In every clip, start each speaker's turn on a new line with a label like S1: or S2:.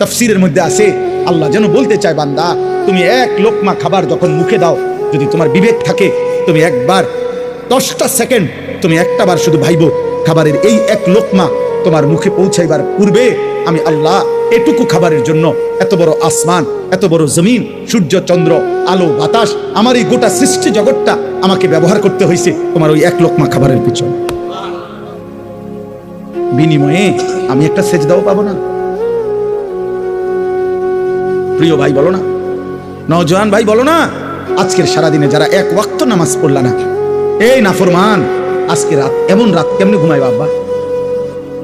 S1: তফসিরের মধ্যে আছে, আল্লাহ যেন বলতে চায়, বান্দা, তুমি এক লোকমা খাবার যখন মুখে দাও, যদি তোমার বিবেক থাকে, তুমি একবার দশটা সেকেন্ড তুমি একটা বার শুধু ভাইব, খাবারের এই এক লোকমা তোমার মুখে পৌঁছাইবার পূর্বে আমি আল্লাহ এটুকু খাবারের জন্য এত বড় আসমান, এত বড় জমিন, সূর্য, চন্দ্র, আলো, বাতাস, আমার এই গোটা সৃষ্টি জগৎটা আমাকে ব্যবহার করতে হয়েছে তোমার ওই এক লোকমা খাবারের পিছনে। বিনিময়ে আমি একটা সেজদাও পাবো না। প্রিয় ভাই বলো না। নজওয়ান ভাই বলো না, আজকের সারাদিনে যারা এক ওয়াক্ত নামাজ পড়লা না, এই নাফরমান আজকে রাত, এমন রাত কেমনে ঘুমাই বাবা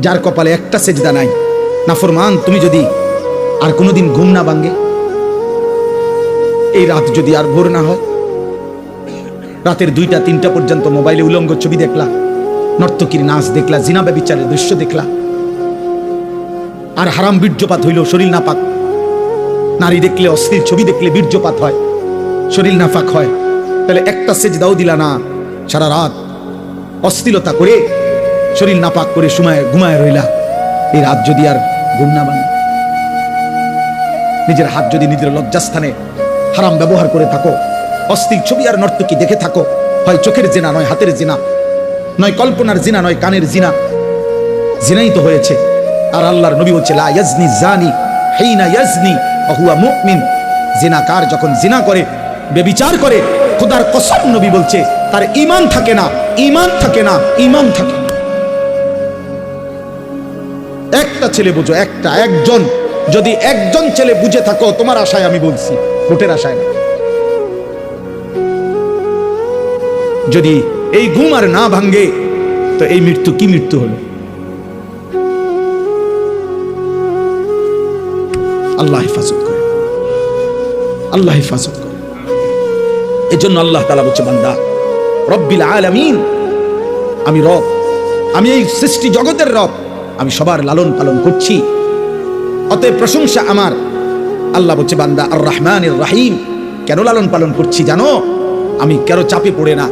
S1: যার কপালে একটা সেজদা নাই নাফরমান তুমি যদি আর কোনোদিন ঘুম না ভাঙ্গে এই রাত যদি আর ভোর না হয়? রাতের দুইটা, তিনটা পর্যন্ত মোবাইলে উলঙ্গ ছবি দেখলা, নর্তকীর নাচ দেখলা, জিনা ব্যবিচারের দৃশ্য দেখলা। আর হারাম বীর্যপাত হইল শরীর না পাক নারী দেখলে অস্থির, ছবি দেখলে বীর্যপাত হয়, শরীর নাফাক হয়। তাহলে একটা সেজদাও দিলা না, সারা রাত অস্থিরতা করে শরীর নাপাক করে সময় ঘুমায় রইলা। এই রাত যদি আর ঘুম না বানে নিজের হাত যদি নিজের লজ্জাস্থানে হারাম ব্যবহার করে থাকো, অস্থির ছবি আর নর্তকী দেখে থাকো, হয় চোখের জেনা নয় হাতের জেনা, নয় কল্পনার জিনা নয় কানের জিনা। জিনাই তো হয়েছে। আর আল্লাহর নবী বলছে, লা ইয়াজনি জানি, হেইনা ইয়াজনি অহুয়া মুমিন। জিনাকার যখন জিনা করে, বেবিচার করে, খোদার কসম নবী বলছে, তার ঈমান থাকে না, ঈমান থাকে না, ঈমান থাকে একটা ছেলে বুঝো, একটা, একজন। যদি একজন ছেলে বুঝে থাকো, তোমার আশায় আমি বলছি, ভোটের আশায় না। যদি এই ঘুম আর না ভাঙ্গে তো এই মৃত্যু কি মৃত্যু হলো? আল্লাহ হেফাজত করে। আল্লাহ হেফাজত করে। এই জন্য আল্লাহ তালা বলছে, বান্দা, রব্বিল আলামিন, আমি রব, আমি এই সৃষ্টি জগতের রব, আমি সবার লালন পালন করছি। অতএব প্রশংসা আমার। আল্লাহ বলছে, বান্দা আর রহমান রাহিম, কেন লালন পালন করছি জানো? আমি কারও চাপে পড়ে না,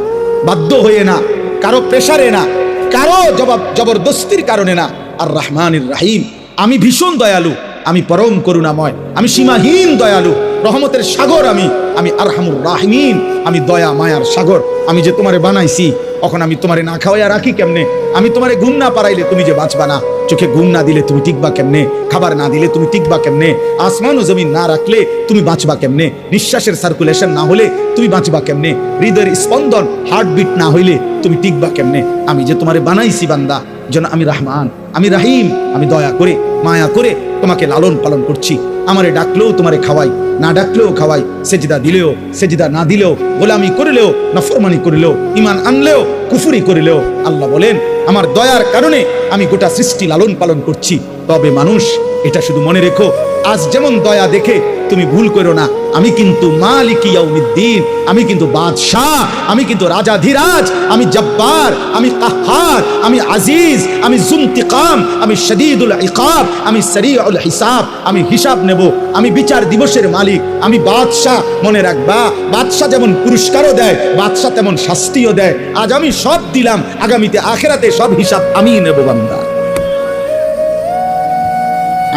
S1: বাধ্য হয়ে না, কারও প্রেসারে না, কারও জবাব জবরদস্তির কারণে না আর রহমান রাহিম, আমি ভীষণ দয়ালু। আমি পরম করুণাময়, আমি সীমাহীন দয়ালু, রহমতের সাগর আমি আমি আরহামুর রাহিমিন, আমি দয়া মায়ার সাগর, আমি যে তোমারে বানাইছি এখন আমি তোমারে না খাওয়াইয়া রাখি কেমনে? আমি তোমারে ঘুম না পারাইলে তুমি যে বাঁচবা না? চোখে ঘুম না দিলে তুমি টিকবা কেমনে? খাবার না দিলে তুমি টিকবা কেমনে? আসমান ও জমিন না রাখলে তুমি বাঁচবা কেমনে? নিঃশ্বাসের সার্কুলেশন না হলে তুমি বাঁচবা কেমনে? হৃদয়ের স্পন্দন হার্টবিট না হইলে তুমি টিকবা কেমনে? আমি যে তোমারে বানাইছি বান্দা, যেন আমি রহমান আমি রাহিম, আমি দয়া করে, মায়া করে তোমাকে লালন পালন করছি। আমারে ডাকলেও তোমারে খাওয়াই, না ডাকলেও খাওয়াই, সেজিদা দিলেও, সেজিদা না দিলেও, গোলামি করিলেও, নফরমানি করিলেও ইমান আনলেও, কুফুরি করিলেও, আল্লাহ বলেন, আমার দয়ার কারণে আমি গোটা সৃষ্টি লালন পালন করছি। তবে মানুষ, এটা শুধু মনে রেখো, আজ যেমন দয়া দেখে তুমি ভুল করো না আমি কিন্তু মালিক ইয়াউমিদ্দিন, আমি কিন্তু বাদশাহ, আমি কিন্তু রাজাধিরাজ, আমি জব্বার, আমি কাহার, আমি আজিজ, আমি জুন্তিকাম, আমি শদীদুল ইকাব, আমি সরিউল হিসাব, আমি হিসাব নেব, আমি বিচার দিবসের মালিক, আমি বাদশাহ, মনে রাখবা, বাদশাহ যেমন পুরস্কারও দেয়, বাদশাহ তেমন শাস্তিও দেয়। আজ আমি সব দিলাম, আগামীতে আখেরাতে সব হিসাব আমিই নেব বান্দা।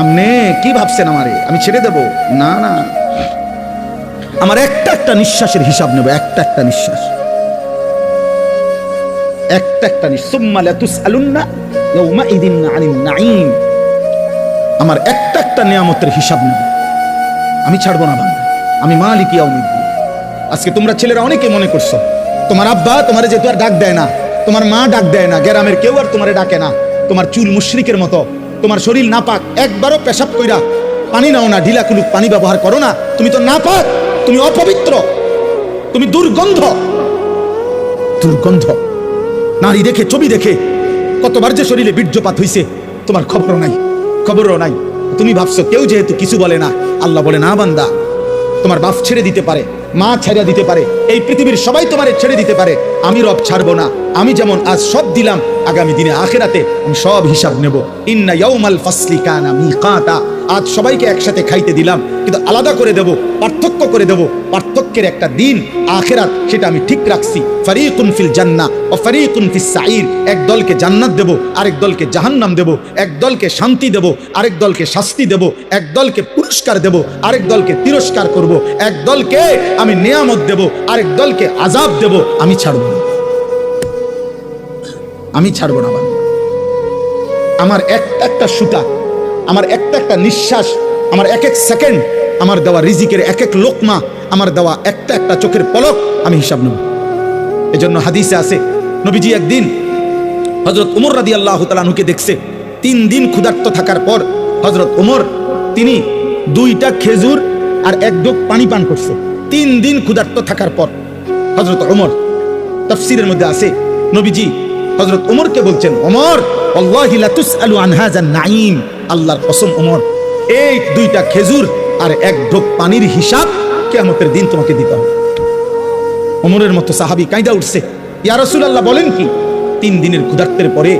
S1: আমনে, কি ভাবছেন আমারে? আমি ছেড়ে দেব? না না। আমার একটা একটা নিঃশ্বাসের হিসাব নেব, একটা একটা নিঃশ্বাস। একটা একটা আমার একটা একটা নিয়ামতের হিসাব নেব। আমি ছাড়বো না বাংলা আমি মা মালিক ইয়াউমিদ্দিন। আজকে তোমরা ছেলেরা অনেকে মনে করছ, তোমার আব্বা তোমার যেহেতু আর ডাক দেয় না, তোমার মা ডাক দেয় না, গ্রামের কেউ আর তোমারে ডাকে না, তোমার চুল মুশরিকের মতো, তোমার শরীর না পাক একবারও পেশাব কইরা পানি নাও না ঢিলা কুলুক পানি ব্যবহার করো না, তুমি তো না পাক তুমি অপবিত্র, তুমি দুর্গন্ধ। দুর্গন্ধ। নারী দেখে, ছবি দেখে কতবার যে শরীরে বীর্যপাত হইছে, তোমার খবরও নাই খবরও নাই। তুমি ভাবছ, কেউ যেহেতু কিছু বলে না, আল্লাহ বলে, না, বান্দা, তোমার বাপ ছেড়ে দিতে পারে, মা ছেড়ে দিতে পারে, এই পৃথিবীর সবাই তোমারে ছেড়ে দিতে পারে, আমি রব ছাড়বো না, আমি যেমন আজ সব দিলাম, আগামী দিনে, আখেরাতে আমি সব হিসাব নেব। ইন্না ইয়াউমাল ফাসলি কানা মিকাতা। আজ সবাইকে একসাথে খাইতে দিলাম, কিন্তু আলাদা করে দেব, পার্থক্য করে দেব। পার্থক্যের একটা দিন, আখেরাত, সেটা আমি ঠিক রাখছি। ফারিকুন ফিল জান্না ও ফারিকুন ফিস সাইর এক দলকে জান্নাত দেব, আরেক দলকে জাহান্নাম দেব, এক দলকে শান্তি দেব, আরেক দলকে শাস্তি দেব, এক দলকে পুরস্কার দেব, আরেক দলকে তিরস্কার করব, এক দলকে আমি নিয়ামত দেব, আরেক দলকে আজাব দেব, আমি ছাড়ব না। আমি ছাড়বো না। আমার একটা একটা সুতা আমার একটা একটা নিঃশ্বাস, আমার এক এক সেকেন্ড আমার দেওয়া রিজিকের এক এক লোকমা, আমার দেওয়া একটা একটা চোখের পলক আমি হিসাব নেব। এজন্য হাদিসে আছে, নবীজি একদিন হজরত উমর রাদি আল্লাহ তালানুকে দেখছে। তিন দিন ক্ষুধার্ত থাকার পর হজরত উমর, তিনি দুইটা খেজুর আর এক ডোক পানি পান করছে। তিন দিন ক্ষুধার্ত থাকার পর হজরত ওমর তফসিরের মধ্যে আছে, নবীজি হজরত ওমরকে বলছেন ওমর আল্লাহি লা তুসআলু আন হাযা নাঈম। আল্লাহর কসম, ওমর, এই দুইটা খেজুর আর এক ঢোক পানির হিসাব কিয়ামতের দিন তোমাকে দিতে হবে। ওমরের মতো সাহাবী কাঁদা উঠছে, ইয়া রাসূলুল্লাহ, বলেন কি? তিন দিনের ক্ষুধার্তের পরে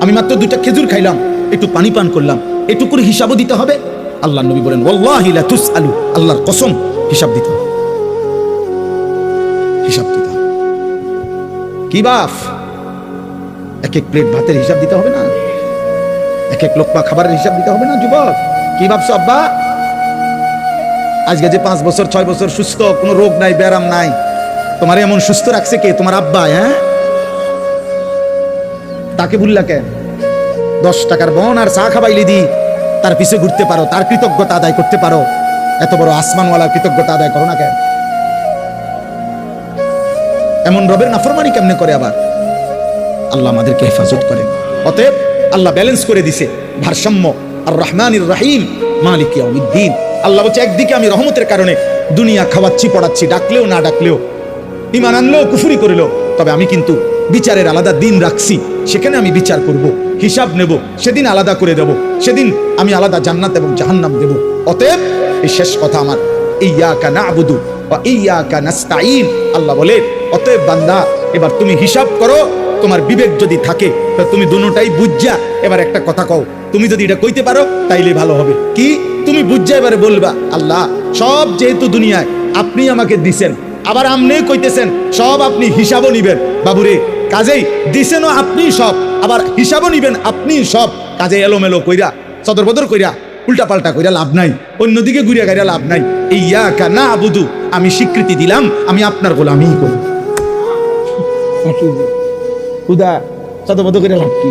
S1: আমি মাত্র দুইটা খেজুর খাইলাম, একটু পানি পান করলাম, এটুকুর হিসাবও দিতে হবে। আল্লাহ নবী বলেন, ওয়াল্লাহি লা তুসআলু আল্লাহর কসম হিসাব দিতে হবে। হিসাব দিতে হবে। কি বাফ? এক এক প্লেট ভাতের হিসাব দিতে হবে না? এক এক লোকমা খাবারের হিসাব দিতে হবে না, যুবক? কি ভাবছ আব্বা? আজকে যে পাঁচ বছর, ছয় বছর সুস্থ, কোনো রোগ নাই ব্যারাম নাই, তোমার এমন সুস্থ রাখছে কে? তোমার আব্বা হ্যাঁ? তাকে ভুললা কেন? দশ টাকার বন আর চা খাবাইলি দি, তার পিছে ঘুরতে পারো, তার কৃতজ্ঞতা আদায় করতে পারো। এত বড় আসমানওয়ালার কৃতজ্ঞতা আদায় করো না কেন? এমন রবের নাফরমানি কেমনে করে আবার? আল্লাহ আমাদেরকে হেফাজত করেন। অতএব আল্লাহ ব্যালেন্স করে দিছে। ভারসাম্য। আর রহমানির রাহিম, মালিক ইয়াউমিদ্দিন। আল্লাহ বলছে, একদিকে আমি রহমতের কারণে দুনিয়া খাওয়াচ্ছি, পড়াচ্ছি, ডাকলেও না ডাকলেও, ইমান আনলেও, কুফুরি করলেও, তবে আমি কিন্তু বিচারের আলাদা দিন রাখছি, সেখানে আমি বিচার করব, হিসাব নেব, সেদিন আলাদা করে দেব, সেদিন আমি আলাদা জান্নাত এবং জাহান্নাম দেব। অতএব, এই শেষ কথা আমার, ইয়াকা নাবুদু বা ইয়াকা নাস্তাইন আল্লাহ বলে, অতএব বান্দা, এবার তুমি হিসাব করো তোমার বিবেক যদি থাকে, তা তুমি দুটাই বুঝা। এবার একটা কথা কও, তুমি যদি এটা কইতে পারো, তাইলে ভালো হবে। কি? তুমি বুঝা এবারে বলবা, আল্লাহ, সব যেহেতু দুনিয়ায়, আপনি আমাকে দিছেন, আবার আমনে কইতেছেন, সব আপনি হিসাবও নিবেন। বাবুরে, কাজেই দিছেনও আপনি সব, আবার হিসাবও নিবেন আপনি সব। কাজে এলোমেলো কইরা সদর বদর কইরা উল্টা পাল্টা কইরা লাভ নাই, অন্যদিকে ঘুরিয়া গাইরা লাভ নাই। এই ইয়াকা না আবুদু আমি স্বীকৃতি দিলাম, আমি আপনার গোলামিই করি। খুদা সদবদ করে লাভ কি?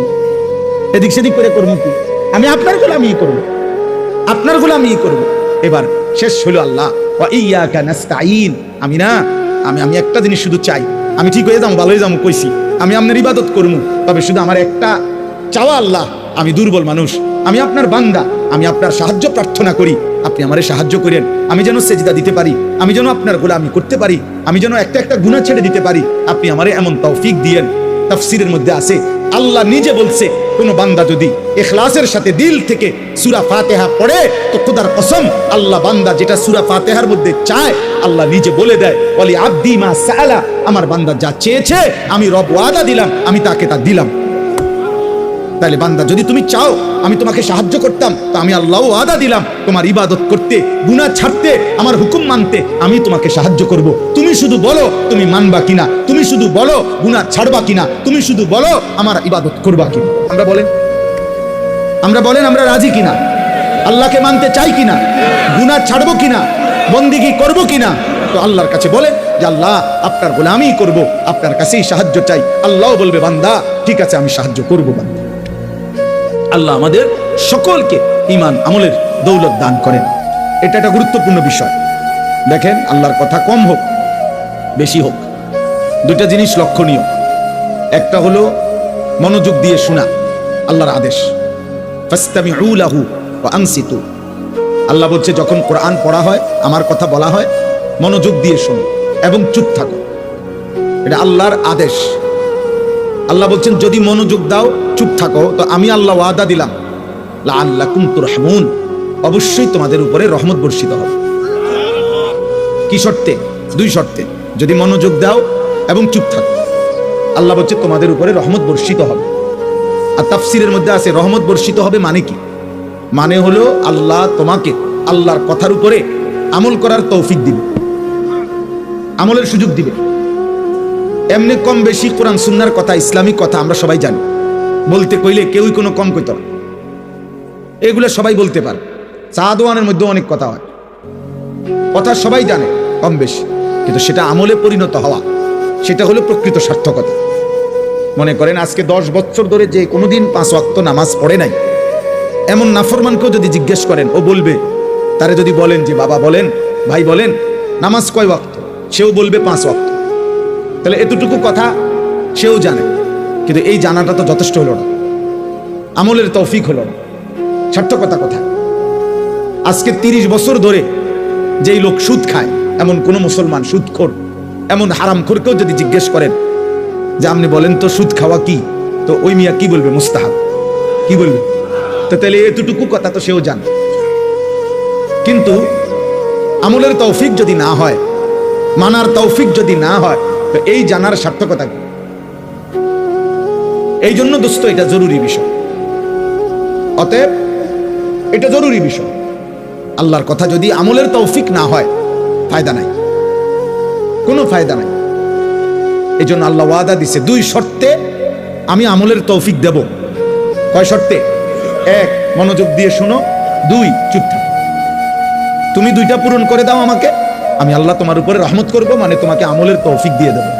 S1: এদিক সেদিক করে করব কি? আমি আপনার গোলামি করব। আপনার গোলামি করব। এবার শেষ হলো আল্লাহ আমি না, আমি আমি একটা জিনিস শুধু চাই। আমি ঠিক হয়ে যাব ভালো হয়ে যাব, কইছি। আমি আপনার ইবাদত করব, তবে শুধু আমার একটা চাওয়া আল্লাহ, আমি দুর্বল মানুষ। আমি আপনার বান্দা, আমি আপনার সাহায্য প্রার্থনা করি। আপনি আমারে সাহায্য করেন। আমি যেন সেজিদা দিতে পারি। আমি যেন আপনার গোলামি করতে পারি। আমি যেন একটা একটা গুণা ছেড়ে দিতে পারি। আপনি আমারে এমন তৌফিক দিয়েন। তাফসিরের মধ্যে আছে, আল্লাহ নিজে বলছে, কোন বান্দা যদি এখলাসের সাথে দিল থেকে সুরা ফাতেহা পড়ে, তো খোদার কসম, আল্লাহ বান্দা যেটা সুরা ফাতেহার মধ্যে চায়, আল্লাহ নিজে বলে দেয় বলি আব্দি মা সালা আমার বান্দা যা চেয়েছে, আমি রব ওয়াদা দিলাম, আমি তাকে তা দিলাম। তাহলে বান্দা, যদি তুমি চাও আমি তোমাকে সাহায্য করতাম, তো আমি আল্লাহ আদা দিলাম। তোমার ইবাদত করতে, গুনাহ ছাড়তে, আমার হুকুম মানতে আমি তোমাকে সাহায্য করব। তুমি শুধু বলো তুমি মানবা কিনা, তুমি শুধু বলো গুনাহ ছাড়বা কিনা, তুমি শুধু বলো আমার ইবাদত করবা কিনা। আমরা বলেন? আমরা বলেন আমরা রাজি কিনা? আল্লাহকে মানতে চাই কিনা? গুনাহ ছাড়বো কিনা? বন্দিগি করব কিনা? তো আল্লাহর কাছে বলে যে, আল্লাহ, আপনার বলে গোলামি করব, আপনার কাছেই সাহায্য চাই। আল্লাহ বলবে, বান্দা, ঠিক আছে, আমি সাহায্য করব, বান্দা। আল্লাহ আমাদের সকলকে ইমান আমলের দৌলত দান করেন। এটা একটা গুরুত্বপূর্ণ বিষয়। দেখেন, আল্লাহর কথা কম হোক, বেশি হোক। দুইটা জিনিস লক্ষণীয়। একটা হলো মনোযোগ দিয়ে শোনা, আল্লাহর আদেশ। আনসিতু আল্লাহ বলছে, যখন কোরআন পড়া হয়, আমার কথা বলা হয়, মনোযোগ দিয়ে শোনো এবং চুপ থাকো। এটা আল্লাহর আদেশ। আল্লাহ বলছেন, যদি মনোযোগ দাও, চুপ থাকো। তো আমি আল্লাহ ওয়াদা দিলাম। লাআল্লাকুম তুরহামুন। অবশ্যই তোমাদের উপরে রহমত বর্ষিত হবে। কি শর্তে? দুই শর্তে। যদি মনোযোগ দাও এবং চুপ থাকো। আল্লাহ বলছে, তোমাদের উপরে রহমত বর্ষিত হবে। আর তাফসিরের মধ্যে আছে, রহমত বর্ষিত হবে মানে কি? মানে হলো, আল্লাহ তোমাকে আল্লাহর কথার উপরে আমল করার তৌফিক দিবে। আমলের সুযোগ দিবে। এমনি কম বেশি কোরআন সুন্নার কথা, ইসলামিক কথা আমরা সবাই জানি। বলতে কইলে কেউই কোনো কম কইত না। এগুলো সবাই বলতে পারে। চা দোয়ানের মধ্যে অনেক কথা হয়। কথা সবাই জানে, কম বেশি। কিন্তু সেটা আমলে পরিণত হওয়া, সেটা হলো প্রকৃত সার্থকতা। মনে করেন আজকে দশ বছর ধরে যে কোনোদিন পাঁচ ওয়াক্ত নামাজ পড়ে নাই, এমন নাফরমানকেও যদি জিজ্ঞেস করেন, ও বলবে? তারে যদি বলেন যে, বাবা বলেন, ভাই বলেন, নামাজ কয় ওয়াক্ত? সেও বলবে পাঁচ ওয়াক্ত। তাহলে এতটুকু কথা সেও জানে, কিন্তু এই জানাটা তো যথেষ্ট হলো না। আমলের তৌফিক হলো না। সার্থকতা কোথায়? আজকে তিরিশ বছর ধরে যেই লোক সুদ খায়, এমন কোন মুসলমান সুদখোর এমন হারামখোরকেও যদি জিজ্ঞেস করেন যে আপনি বলেন তো সুদ খাওয়া কি, তো ওই মিয়া কি বলবে? মুস্তাহাব। কি বলবে? তো তাহলে এতটুকু কথা তো সেও জানে। কিন্তু আমলের তৌফিক যদি না হয়, মানার তৌফিক যদি না হয় তো এই জানার সার্থকতা কি? এই জন্য দোস্ত এটা জরুরি বিষয়। অতএব এটা জরুরি বিষয়। আল্লাহর কথা যদি আমলের তৌফিক না হয়, ফায়দা নাই। কোনো ফায়দা নাই। এই জন্য আল্লাহ ওয়াদা দিছে, দুই শর্তে আমি আমলের তৌফিক দেব। কয় শর্তে? এক, মনোযোগ দিয়ে শোনো। দুই, চুপ থাকো। তুমি দুইটা পূরণ করে দাও আমাকে। আমি আল্লাহ তোমার উপরে রহমত করব মানে তোমাকে আমলের তৌফিক দিয়ে দেবো।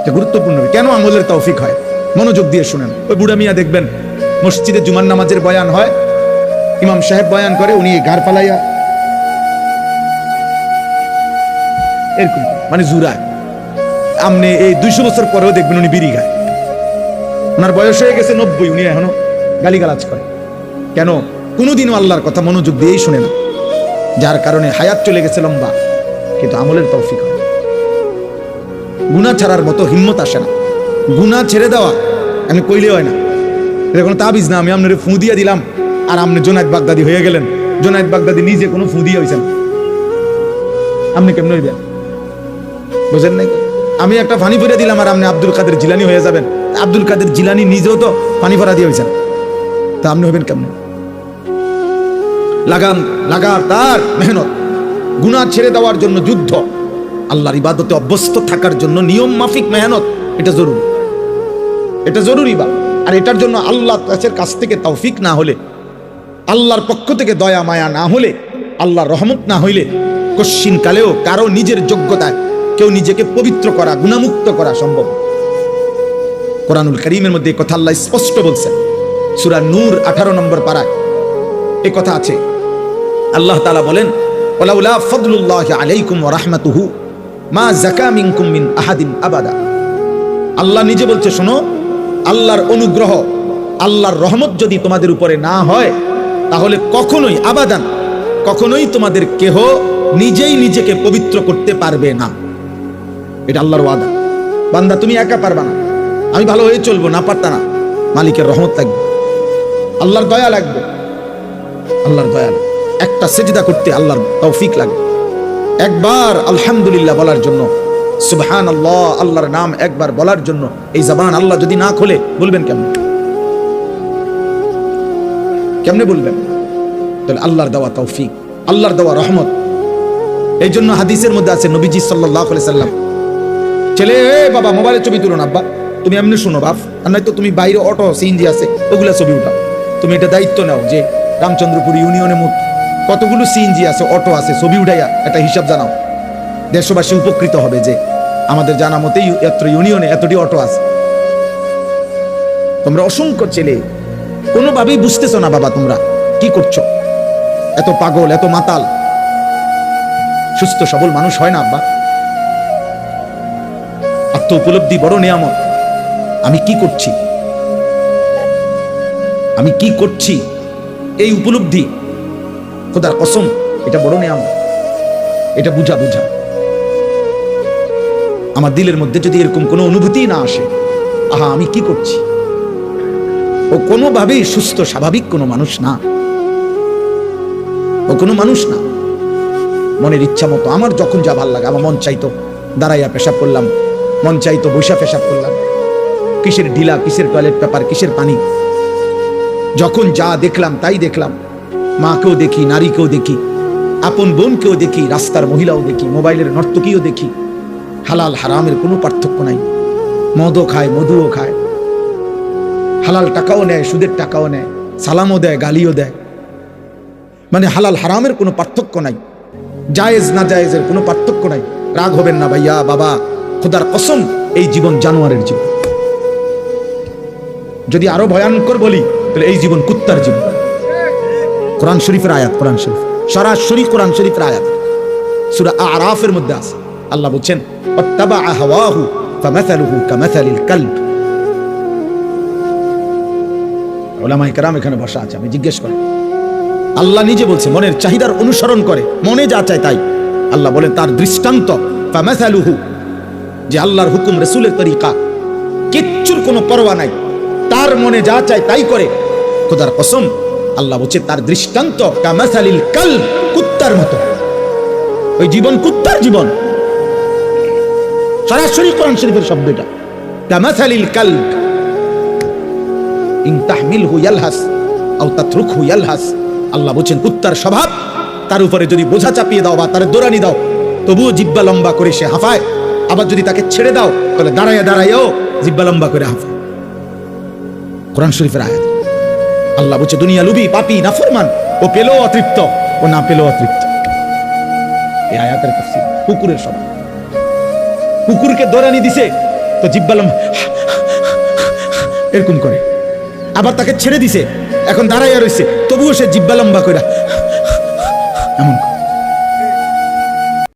S1: এটা গুরুত্বপূর্ণ। কেন আমলের তৌফিক হয়? মনোযোগ দিয়ে শুনেন। ওই বুড়া মিয়া দেখবেন, মসজিদে জুমার নামাজের বয়ান হয়। ইমাম সাহেব বয়ান করে, উনি ঘাড় ফালাইয়া এরকম মানে জুরায় আপনি এই দুইশো বছর পরেও দেখবেন উনি বিড়ি গায় ওনার বয়স হয়ে গেছে নব্বই, উনি এখনও গালিগালাজ করে। কেন? কোনোদিনও আল্লাহর কথা মনোযোগ দিয়েই শুনে না। যার কারণে হায়াত চলে গেছে লম্বা। কিন্তু আমলের তৌফিক হয়। গুণা ছাড়ার মতো হিম্মত আসে না। গুণা ছেড়ে দেওয়া আমি কইলে হয় না। এটা কোনো তাবিজ না, আমি আপনার ফু দিয়ে দিলাম। আর আপনি জোনায়দ বাগদাদি হয়ে গেলেন। জোনায়দ বাগদাদি নিজে কোনো ফু দিয়ে হয়েছেন আপনি কেমন হইবেন? বুঝেন নাই? আমি একটা পানি ভরে দিলাম আর আপনি আব্দুল কাদের জিলানি হয়ে যাবেন। আব্দুল কাদের জিলানি নিজেও তো পানি ভরা দিয়ে হয়েছেন তা আপনি হবেন কেমন? লাগাম, লাগাতার মেহনত। গুনাহ ছেড়ে দেওয়ার জন্য যুদ্ধ। আল্লাহর ইবাদতে অভ্যস্ত থাকার জন্য নিয়ম মাফিক মেহনত, এটা জরুরি। এটা জরুরি বা? আর এটার জন্য আল্লাহ কাছের কাছ থেকে তৌফিক না হলে, আল্লাহর পক্ষ থেকে দয়া, মায়া না হলে, আল্লাহর রহমত না হইলে, কশ্চিন কালেও কারও নিজের যোগ্যতায় কেউ নিজেকে পবিত্র করা, গুণামুক্ত করা সম্ভব। কোরআনুল করিমের মধ্যে কথা আল্লাহ স্পষ্ট বলছেন। সুরা নূর আঠারো নম্বর পাড়ায় এ কথা আছে। আল্লাহ তালা বলেন আলাইকুম মা আল্লাহ নিজে বলছে, শোনো, আল্লাহর অনুগ্রহ, আল্লাহর রহমত যদি তোমাদের উপরে না হয়, তাহলে কখনোই আবাদান, কখনোই তোমাদের কেহ নিজেই নিজেকে পবিত্র করতে পারবে না। এটা আল্লাহর ওয়াদা। বান্দা, তুমি একা পারবা না। আমি ভালো হয়ে চলবো, না পারতা না। মালিকের রহমত লাগবে। আল্লাহর দয়া লাগবে। আল্লাহর দয়া লাগবে। একটা সেজদা করতে আল্লাহর তৌফিক লাগবে একবার আলহামদুলিল্লাহ বলার জন্য সুবহান আল্লাহ আল্লাহর নাম একবার বলার জন্য এই জবান আল্লাহ যদি না খোলে, বলবেন কেমন? কেমনে বলবেন? তাহলে আল্লাহর দেওয়া তৌফিক, আল্লাহর দেওয়া রহমত। এই জন্য হাদিসের মধ্যে আছে, নবীজি সাল্লাহ সাল্লাম, ছেলে বাবা মোবাইলে ছবি তুলো না, আব্বা। তুমি এমনি শোনো, বাপ। আর নয়তো তুমি বাইরে অটো, সিএনজি আছে, ওগুলা ছবি উঠাও। তুমি এটা দায়িত্ব নাও যে রামচন্দ্রপুর ইউনিয়নে মোট কতগুলো সিএনজি আছে অটো আছে, ছবি উঠাইয়া একটা হিসাব জানাও। দেশবাসী উপকৃত হবে যে আমাদের জানা মতে এত ইউনিয়নে এতটি অটো আছে। তোমরা অসংখ্য ছেলে, কোনোভাবেই বুঝতেছো না বাবা তোমরা, কি করছ? এত পাগল, এত মাতাল। সুস্থ, সবল মানুষ হয় না আব্বা। আত্ম উপলব্ধি বড় নিয়ামত। আমি কি করছি? আমি কি করছি? এই উপলব্ধি খোদার কসম, এটা বড় নিয়ামত। এটা বুঝা বুঝা। আমার দিলের মধ্যে যদি এরকম কোনো অনুভূতি না আসে, আহা, আমি কি করছি? ও কোনোভাবেই সুস্থ, স্বাভাবিক কোনো মানুষ না। ও কোনো মানুষ না। মনের ইচ্ছা মতো আমার যখন যা ভালো লাগে, আমার মন চাইতো, দাঁড়াইয়া পেশাব করলাম। মন চাইতো বৈশা পেশাব করলাম। কিসের ঢিলা, কিসের টয়লেট পেপার কিসের পানি? যখন যা দেখলাম, তাই দেখলাম। মাকেও দেখি, নারীকেও দেখি, আপন বোনকেও দেখি, রাস্তার মহিলাও দেখি, মোবাইলের নর্তকীও দেখি। হালাল হারামের কোনো পার্থক্য নাই। মদও খায় মধুও খায়। হালাল টাকাও নেয়, সুদের টাকাও নেয়, সালামও দেয়, গালিও দেয়। মানে হালাল হারামের কোনো পার্থক্য নাই। জায়েজ না জায়েজের কোনো পার্থক্য নাই। রাগ হবেন না ভাইয়া, বাবা, খোদার কসম, এই জীবন জানোয়ারের জীবন। যদি আরও ভয়ঙ্কর বলি, তাহলে এই জীবন কুত্তার জীবন। কোরআন শরীফের আয়াত, কোরআন শরীফ। সরাসরি কোরআন শরীফের আয়াত। সূরা আরাফের মধ্যে আছে। আল্লাহ বলছেন এখানে বসা আছে, আমি জিজ্ঞেস করি। আল্লাহ নিজে বলছে, মনের চাহিদার অনুসরণ করে, মনে যা চায় তাই। আল্লাহ বলেন, তার দৃষ্টান্ত যে আল্লাহর হুকুম রসুলের তরিকা, কিচ্ছুর কোনো পরোয়া নাই। তার মনে যা চায় তাই করে। খোদার কসম আল্লাহ বলছে, তার দৃষ্টান্ত কামাসালিল কাল কুত্তার মতো। ওই জীবন কুত্তার জীবন। সরাসরি কোরআন শরীফের শব্দ এটা। কামাসালিল কাল ইন তাহমিলহু ইয়ালহাস, আও তাতরুকহু ইয়ালহাস। আল্লাহ বলছেন, কুত্তার স্বভাব, তার উপরে যদি বোঝা চাপিয়ে দাও বা তার দৌড়ানি দাও, তবুও জিব্বা লম্বা করে সে হাফায়। আবার যদি তাকে ছেড়ে দাও, তাহলে দাঁড়াইয়া দাঁড়াইয়াও জিব্বা লম্বা করে হাফায়। কোরআন শরীফের আয়াত। আল্লাহ বলছে, দুনিয়া লুবি, পাপি, নাফরমান। ও পেল অতৃপ্ত, ও না পেল অতৃপ্ত। এই আয়াতের তাফসীর, কুকুরের সব কুকুরকে দৌড়ানি দিছে, তো জিব্বালম এরকম করে। আবার তাকে ছেড়ে দিছে, এখন দাঁড়াইয়া রয়েছে তবুও সে জিব্বা লম্বা করে এমন।